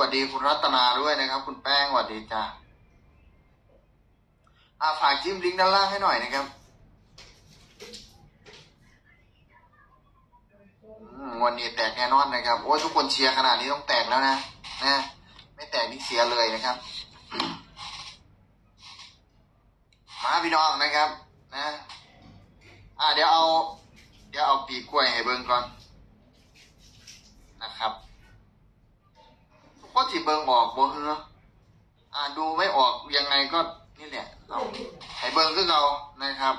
สวัสดีคุณรัตนาด้วยนะครับ คุณแป้งสวัสดีจ้าอาฝากจิ้มลิงก์ด้านล่างให้หน่อยนะครับมวันนี้แตกแน่นอนนะครับโอ้ทุกคนเชียร์ขนาดนี้ต้องแตกแล้วนะนะไม่แตกนี่เสียเลยนะครับ มาพี่น้องนะครับ นะ อ่าเดี๋ยวเอา เดี๋ยวเอาปีกล้วยให้เบิ่งก่อนนะครับ ก็สิเบิ่งออกบ่เฮืออ่าดูไม่ออกยังไงก็นี่แหละเอาให้เบิ่งคือเรานะครับ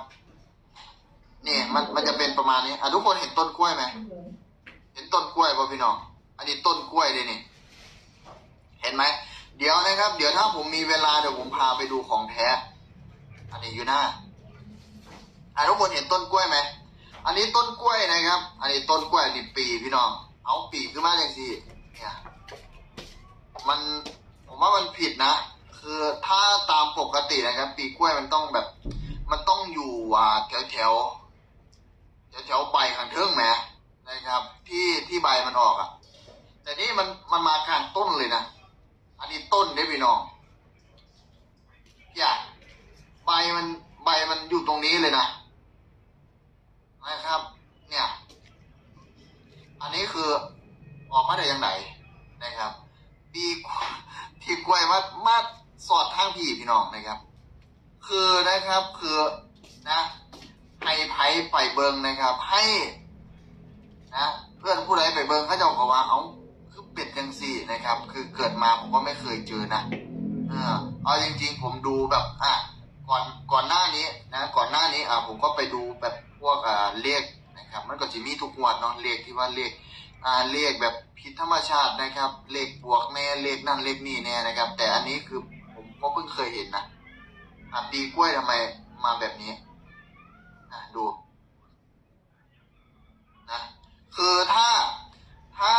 นี่มันมันจะเป็นประมาณนี้อะทุกคนเห็นต้นกล้วยไหมเห็นต้นกล้วยป่ะพี่น้องอันนี้ต้นกล้วยเลยนี่ เห็นไหมเดี๋ยวนะครับ เดี๋ยวถ้าผมมีเวลาเดี๋ยวผมพาไปดูของแท้ อันนี้อยู่หน้าอะทุกคนเห็นต้นกล้วยไหมอันนี้ต้นกล้วยนะครับ อันนี้ต้นกล้วยอันนี้ปีพี่น้อง เอาปีขึ้นมาอย่างสิเนี่ย มันผมว่ามันผิดนะ คือถ้าตามปกตินะครับ ปีกล้วยมันต้องแบบ มันต้องอยู่อ่าแถวแถวแถวแถวใบข้างเทิงแหมนะครับ ที่ที่ใบมันออกอะ่ะ แต่นี่มันมันมากลางต้นเลยนะ อันนี้ต้นได้พี่น้องอย่าใบมันใบมันอยู่ตรงนี้เลยนะนะครับ เนี่ย อันนี้คือออกมาได้ยังไงนะครับ ปีที่กล้วยมามาสอดทางพี่พี่น้องนะครับ คือนะครับคือนะให้ไผ่ไปเบิงนะครับ ให้นะเพื่อนผู้ใดไปเบิงเขาเจะบอกว่าเอาคือเป็ดจังสี่นะครับ คือเกิดมาผมก็ไม่เคยเจอนะเออเอาจริงๆผมดูแบบอะก่อนก่อนหน้านี้นะก่อนหน้านี้อะผมก็ไปดูแบบพวกอ่าเลขนะครับ มันก็จะมีทุกงวดเนาะเลขที่ว่าเลข อ่าเลขแบบผิดธรรมชาตินะครับ เลขบวกแน่เลขนั่นเลขนี่แน่นะครับ แต่อันนี้คือผมก็เพิ่งเคยเห็นนะอะปีกล้วยทำไมมาแบบนี้อะดูนะคือถ้าถ้า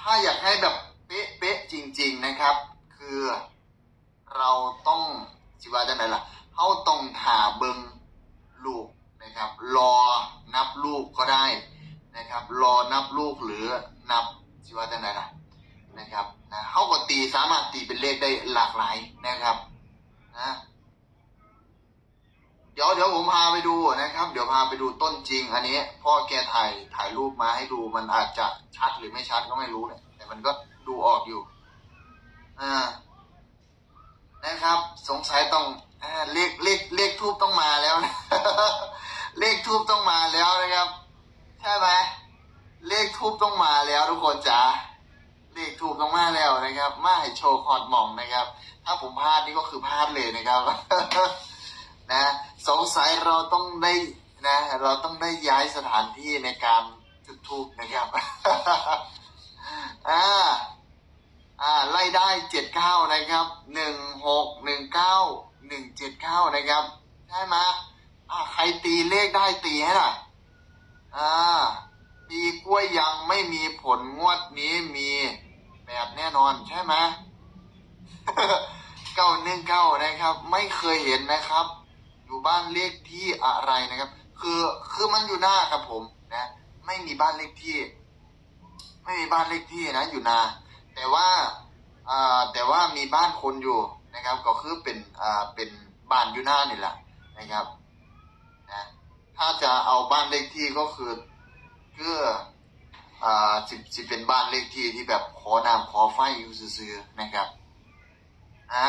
ถ้าอยากให้แบบเป๊ะเป๊ะจริง ๆนะครับ คือเราต้องสิว่าจะไหนล่ะเขาต้องหาเบิงลูกนะครับ รอนับลูกก็ได้ นะครับ รอนับลูกหรือนับสิว่าจังไดล่ะนะครับนะเขาก็ตีสามารถตีเป็นเลขได้หลากหลายนะครับนะเดี๋ยวเดี๋ยวผมพาไปดูนะครับ เดี๋ยวพาไปดูต้นจริง อันนี้ พ่อแกถ่ายถ่ายรูปมาให้ดูมันอาจจะชัดหรือไม่ชัดก็ไม่รู้เนี่ยแต่มันก็ดูออกอยู่อ่านะครับ สงสัยต้องเลขเลขเลขทูบต้องมาแล้วนะเลขทูบต้องมาแล้วนะครับ ใช่ไหมเลขทูบต้องมาแล้วทุกคนจ๋าเลขทูบต้องมาแล้วนะครับ มาให้โชว์คอร์ดหม่องนะครับ ถ้าผมพลาดนี่ก็คือพลาดเลยนะครับ นะสงสัยเราต้องได้นะ เราต้องได้ย้ายสถานที่ในการจุดทูบนะครับอ่าอ่าไล่ได้เจ็ดเก้านะครับหนึ่งหกหนึ่งเก้าหนึ่งเจ็ดเก้านะครับใช่ไหมอ่าใครตีเลขได้ตีให้หน่อย อ่าปีกล้วยยังไม่มีผลงวดนี้มีแบบแน่นอนใช่ไหมเก้าหนึ่งเก้านะครับ ไม่เคยเห็นนะครับ อยู่บ้านเลขที่อะไรนะครับ คือคือมันอยู่หน้าครับผมนะ ไม่มีบ้านเลขที่ ไม่มีบ้านเลขที่นะอยู่นา แต่ว่าอ่าแต่ว่ามีบ้านคนอยู่นะครับ ก็คือเป็นอ่าเป็นบ้านอยู่หน้านี่แหละนะครับ ถ้าจะเอาบ้านเลขที่ก็คือคืออ่าสิสิเป็นบ้านเลขที่ที่แบบขอน้ำขอไฟอยู่ซื่อๆนะครับอ่า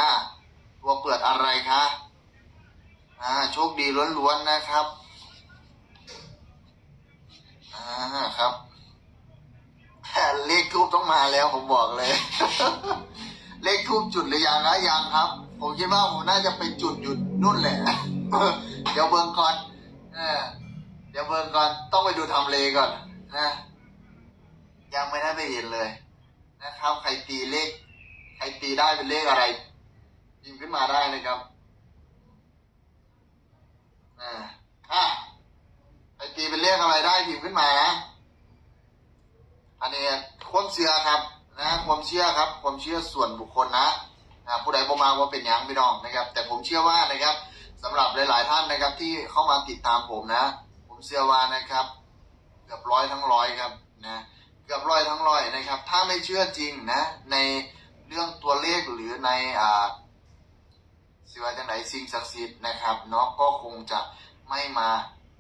ตัวเปิดอะไรคะอ่าโชคดีล้วนๆนะครับอ่าครับเลขทูบต้องมาแล้วผมบอกเลย เลขทูบจุดหรือยังนะยังครับ ผมคิดว่าผมน่าจะไปจุดอยู่นู่นแหละ เดี๋ยวเบิ่งก่อน เดี๋ยวเบิ่งก่อนต้องไปดูทำเลก่อนนะยังไม่ได้ไปเห็นเลย นะครับ ใครตีเลข ใครตีได้เป็นเลขอะไรพิมพ์ขึ้นมาได้นะครับอ่าอะใครตีเป็นเลขอะไรได้พิมพ์ขึ้นมานะอันนี้ความเชื่อครับ นะความเชื่อครับ ความเชื่อส่วนบุคคลนะนะผู้ใดบ่มาว่าเป็นยังพี่น้องนะครับ แต่ผมเชื่อว่านะครับ สำหรับหลาย ๆ ท่านนะครับที่เข้ามาติดตามผมนะ ผมเชื่อว่านะครับเกือบร้อยทั้งร้อยครับนะเกือบร้อยทั้งร้อยนะครับ ถ้าไม่เชื่อจริงนะในเรื่องตัวเลขหรือในอ่าสิว่าจังไหนสิ่งศักดิ์สิทธิ์นะครับเนาะก็คงจะไม่มา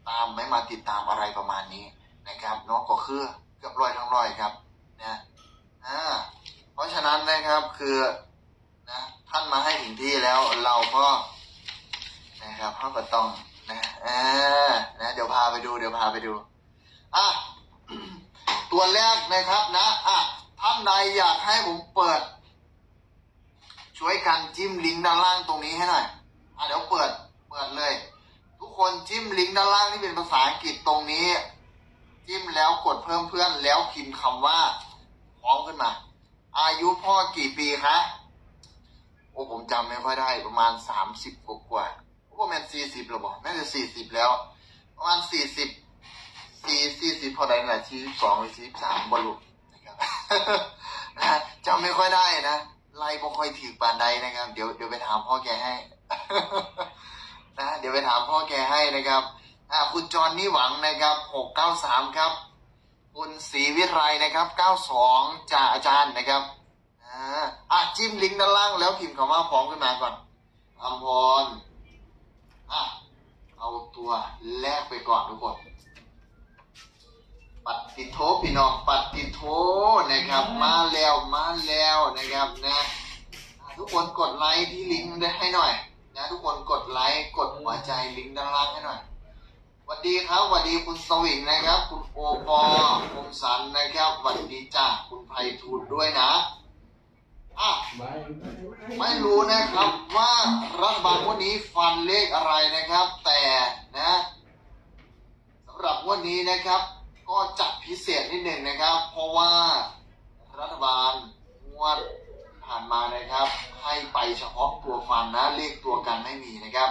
ตามไม่มาติดตามอะไรประมาณนี้นะครับเนาะก็คือเกือบร้อยทั้งร้อยครับนะอ่าเพราะฉะนั้นนะครับคือนะท่านมาให้ถึงที่แล้วเราก็ นะครับเขาก็ต้องนะอ่านะเดี๋ยวพาไปดูเดี๋ยวพาไปดูอะตัวแรกนะครับนะอะท่านใดอยากให้ผมเปิด ช่วยกันจิ้มลิงก์ด้านล่างตรงนี้ให้หน่อยอะเดี๋ยวเปิดเปิดเลย ทุกคนจิ้มลิงก์ด้านล่างที่เป็นภาษาอังกฤษตรงนี้ จิ้มแล้วกดเพิ่มเพื่อนแล้วพิมพ์คำว่าพร้อมขึ้นมา อายุพ่อกี่ปีคะโอ้ผมจำไม่ค่อยได้ประมาณสามสิบกว่า โอ้ประมาณสี่สิบหรือเปล่าน่าจะสี่สิบแล้ว ประมาณสี่สิบสี่สี่สิบพอได้หละสี่สิบสองหรือสี่สิบสามบรรลุนะครับนะจำไม่ค่อยได้นะไล่บ่ค่อยถือปานใดนะครับ เดี๋ยวเดี๋ยวไปถามพ่อแกให้นะเดี๋ยวไปถามพ่อแกให้นะครับอ่าคุณจรนี่หวังนะครับหกเก้าสามครับ คุณศรีวิไลนะครับเก้าสองจ่าอาจารย์นะครับอ่าอะจิ้มลิงก์ด้านล่างแล้วพิมพ์คำว่าพร้อมขึ้นมาก่อนอัมพร อะเอาตัวแรกไปก่อนทุกคน ปัดติโทพี่น้องปัดติโทนะครับ มาแล้วมาแล้วนะครับนะอ่าทุกคนกดไลค์ที่ลิงก์ได้ให้หน่อย นะทุกคนกดไลค์กดหัวใจลิงก์ด้านล่างให้หน่อยสวัสดีครับสวัสดีคุณสวิงนะครับ คุณโอปอคมสันนะครับสวัสดีจ้าคุณไพฑูรย์ด้วยนะ อะไม่รู้นะครับว่ารัฐบาลงวันนี้ฟันเลขอะไรนะครับ แต่นะสำหรับงวันนี้นะครับ ก็จัดพิเศษนิดหนึ่งนะครับ เพราะว่ารัฐบาลงวดผ่านมานะครับ ให้ไปเฉพาะตัวฟันนะเลขตัวกันไม่มีนะครับ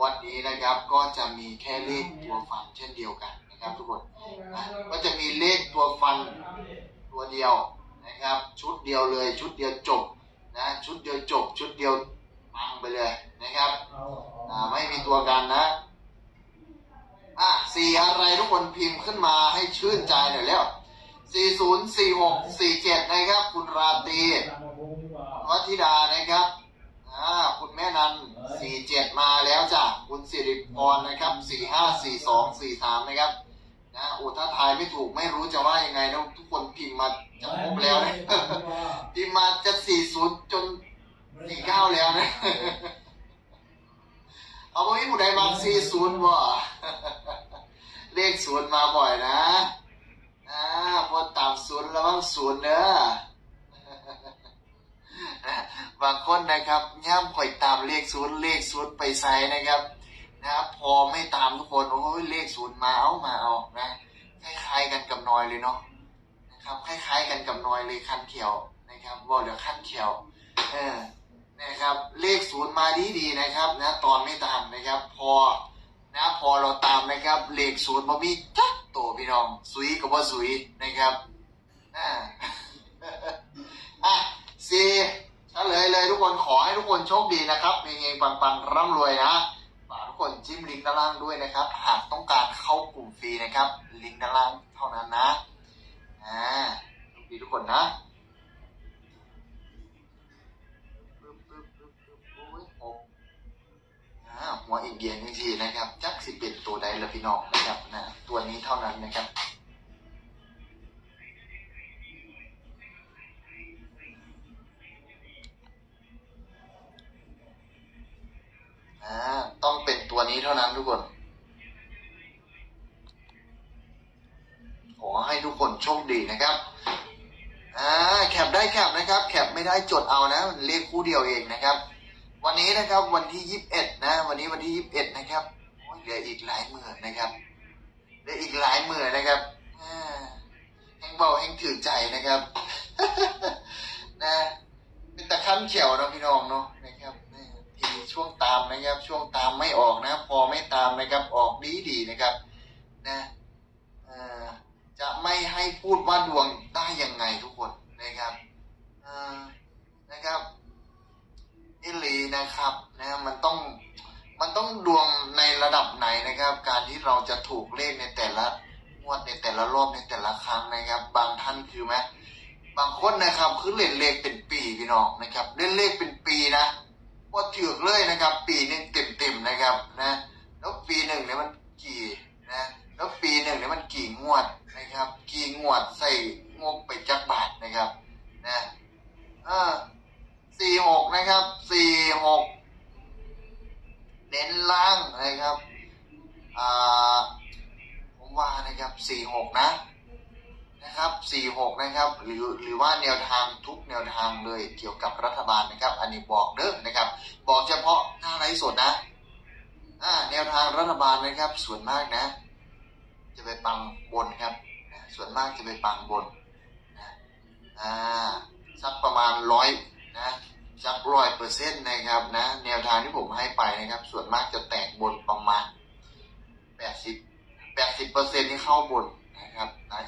วันนี้นะครับก็จะมีแค่เลขตัวฟันเช่นเดียวกันนะครับทุกคนนะก็จะมีเลขตัวฟันตัวเดียว นะครับ ชุดเดียวเลย ชุดเดียวจบนะชุดเดียวจบ ชุดเดียวปังไปเลยนะครับอ่าไม่มีตัวกันนะอะสี่อะไรทุกคนพิมพ์ขึ้นมาให้ชื่นใจหน่อยแล้วสี่ศูนย์สี่หกสี่เจ็ดนะครับ คุณราตรีวัธิดานะครับอ่าคุณแม่นันสี่เจ็ดมาแล้วจ้ะคุณสิริพรนะครับสี่ห้าสี่สองสี่สามนะครับ นะโอ้ถ้าทายไม่ถูกไม่รู้จะว่ายังไงนะทุกคนพิมพ์มาจะครบแล้วนะพิมพ์มาจะสี่ศูนย์จนสี่เก้าแล้วนะ เอาไปผู้ใดมาสี่ศูนย์บ่เลขศูนย์มาบ่อยนะอ่าพอตามศูนย์ระวังศูนย์เด้อบางคนนะครับย่ำข่อยตามเลขศูนย์เลขศูนย์ไปใส่นะครับ นะครับ พอไม่ตามทุกคนโอ้ยเลขศูนย์มาเอามาเอานะคล้ายๆกันกับนอยเลยเนาะนะครับคล้ายๆกันกับนอยเลยคันเขียวนะครับบอกเดี๋ยวคันเขียวเออนะครับ เลขศูนย์มาดีๆนะครับนะตอนไม่ตามนะครับ พอนะพอเราตามนะครับเลขศูนย์บ่มีจักโตพี่น้องสุยกับว่าสุยนะครับอ่าอะสี่เฉลยเลยทุกคนขอให้ทุกคนโชคดีนะครับเฮงๆปังๆร่ำรวยนะ กทุกคนจิ้มลิงก์ด้านล่างด้วยนะครับ หากต้องการเข้ากลุ่มฟรีนะครับ ลิงก์ด้านล่างเท่านั้นนะอ่าโชคดีทุกคนนะหัวอีกเดียนจริงๆนะครับ จักสิเป็นตัวใดละพี่น้องนะครับนะตัวนี้เท่านั้นนะครับต้องเป็น ตัวนี้เท่านั้นทุกคน ขอให้ทุกคนโชคดีนะครับ อ่า แคปได้แคปนะครับ แคปไม่ได้จดเอานะ เลขคู่เดียวเองนะครับ วันนี้นะครับวันที่ยี่สิบเอ็ดนะ วันนี้วันที่ยี่สิบเอ็ดนะครับเหลืออีกหลายหมือนนะครับเหลืออีกหลายหมือนนะครับแห่งเบาแห่งถือใจนะครับ นะ เป็นตะขั้นเขียวเนาะพี่น้องเนาะนะครับ ช่วงตามนะครับ ช่วงตามไม่ออกนะ พอไม่ตามนะครับ ออกดีดีนะครับ นะจะไม่ให้พูดว่าดวงได้ยังไงทุกคนนะครับนะครับอิลีนะครับนะมันต้องมันต้องดวงในระดับไหนนะครับ การที่เราจะถูกเลขในแต่ละงวดในแต่ละรอบในแต่ละครั้งนะครับ บางท่านคือไหมบางคนนะครับคือเล่นเลขเป็นปีพี่น้องนะครับ เล่นเลขเป็นปีนะ ว่าถือกเลยนะครับ ปีหนึ่งเต็มๆนะครับนะแล้วปีหนึ่งเนี่ยมันกี่นะแล้วปีหนึ่งเนี่ยมันกี่งวดนะครับ กี่งวดใส่งบไปจักบาทนะครับนะเออสี่หกนะครับสี่หกเน้นล่างนะครับอ่าผมว่านะครับสี่หกนะ นะครับสี่หกนะครับหรือหรือว่าแนวทางทุกแนวทางเลยเกี่ยวกับรัฐบาลนะครับ อันนี้บอกเด้อนะครับ บอกเฉพาะหน้าไลฟ์สดนะอ่าแนวทางรัฐบาลนะครับ ส่วนมากนะ จะไปปังบนครับ ส่วนมากจะไปปังบนนะอ่าสักประมาณร้อยนะสักร้อยเปอร์เซ็นต์นะครับนะแนวทางที่ผมให้ไปนะครับ ส่วนมากจะแตกบนประมาณแปดสิบแปดสิบเปอร์เซ็นต์ที่เข้าบนนะครับนะ